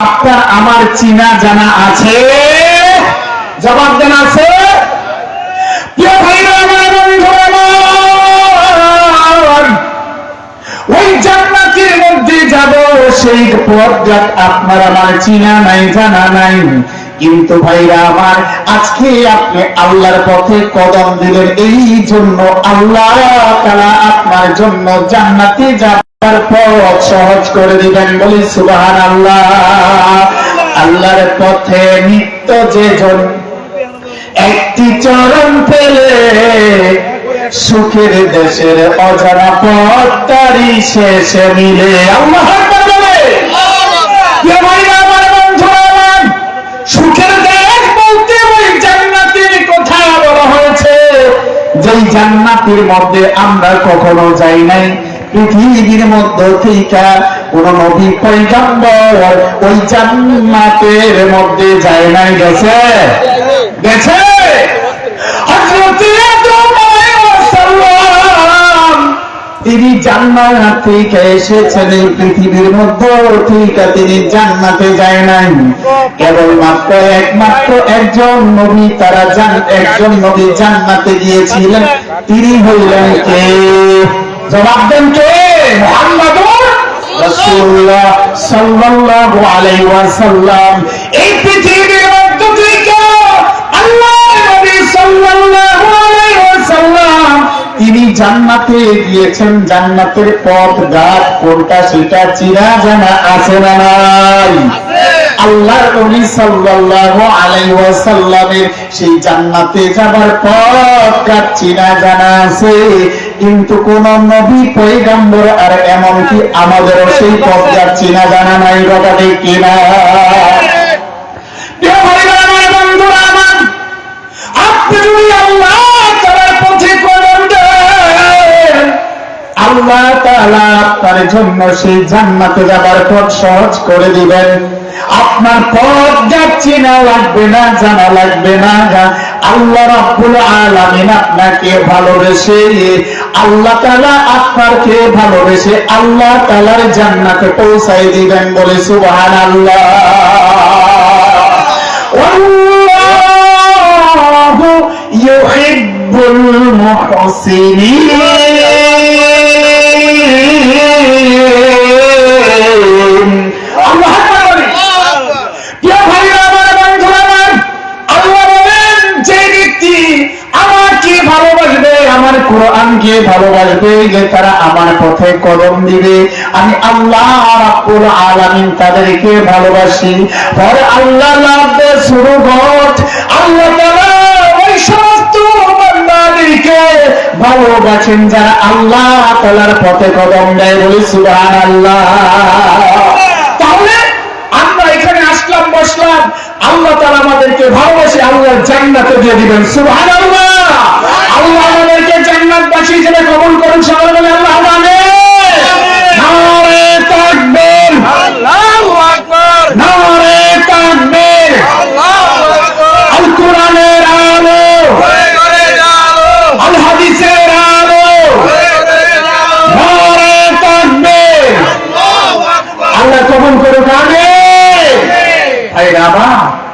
আপনার আমার চিনা জানা আছে? জবাব দেন আছে? সেই আপনার আমার চিনা নাই, জানা নাই। কিন্তু ভাইরা আমার, আজকে আপনি আল্লাহর পথে কদম দিলেন। এই জন্য আল্লাহ তারা আপনার জন্য জান্নাতে যাবার পথ সহজ করে দিবেন। বলি সুবাহান আল্লাহ আল্লাহর পথে নিত্য যে জন, একটি চরণ পেলে সুখের দেশের অজানা পথটারি শেষে মিলে। আল্লাহ সুখের দেশ বলতে ওই জান্নাতের কথা বলা হয়েছে। যেই জান্নাতের মধ্যে আমরা কখনো যাই নাই পৃথিবীর মধ্যে থেকে কোন নবী পৈগম্বর ওই জান্নাতের মধ্যে যায় নাই, গেছে? গেছে? তিনি জান্নাত থেকে এসেছেন এই পৃথিবীর মধ্যে ঠিক তিনি জান্নাতে যায় নাই। কেবলমাত্র একমাত্র একজন নবী, তারা জান একজন নবী জান্নাতে গিয়েছিলেন, তিনি হইলেন কে? জবাব দেন কে? মুহাম্মাদুর রাসূলুল্লাহ সাল্লাল্লাহু আলাইহি ওয়াসাল্লাম। এই পৃথিবীর তিনি জান্নাতে গিয়েছেন। জান্নাতের পথ ঘাট কোনটা সেটা চিনা জানা আছে না নাই? আল্লাহর নবী সাল্লাল্লাহু আলাইহি ওয়াসাল্লামের সেই জান্নাতে যাবার পথ ঘাট চিনা জানা আছে। কিন্তু কোন নবী, পয়গম্বর আর এমনকি আমাদেরও সেই পথ ঘাট চিনা জানা নাই, কথা ঠিক কিনা? আল্লাহ তাআলা তার জন্য সেই জান্নাতে যাবার পথ সহজ করে দিবেন। আপনার পথ যাচ্ছি না লাগবে না, জানা লাগবে না আল্লাহ রাব্বুল আলামিন আপনাকে ভালোবেসে, আল্লাহ তাআলা আপনাকে ভালোবেসে আল্লাহ তাআলার জান্নাতে পৌঁছাই দিবেন বলে সুবহানাল্লাহ। আল্লাহু ইউহিব্বুল মুহসিনিন। আমার কোরআনকে ভালোবাসবে যে তারা আমার পথে কদম দিবে। আমি আল্লাহ আলামিন তাদেরকে ভালোবাসি। পরে আল্লাহ শুরু আল্লাহ ওই সমস্ত বান্দাদেরকে ভালোবাসেন যারা আল্লাহ তাআলার পথে কদম দেয় তাহলে আমরা এখানে আসলাম, বসলাম, আল্লাহ তাআলা আমাদেরকে ভালোবাসে আল্লাহ জান্নাতে দিয়ে দিবেন সুবহানাল্লাহ। আল্লাহু আকবার আল্লাহ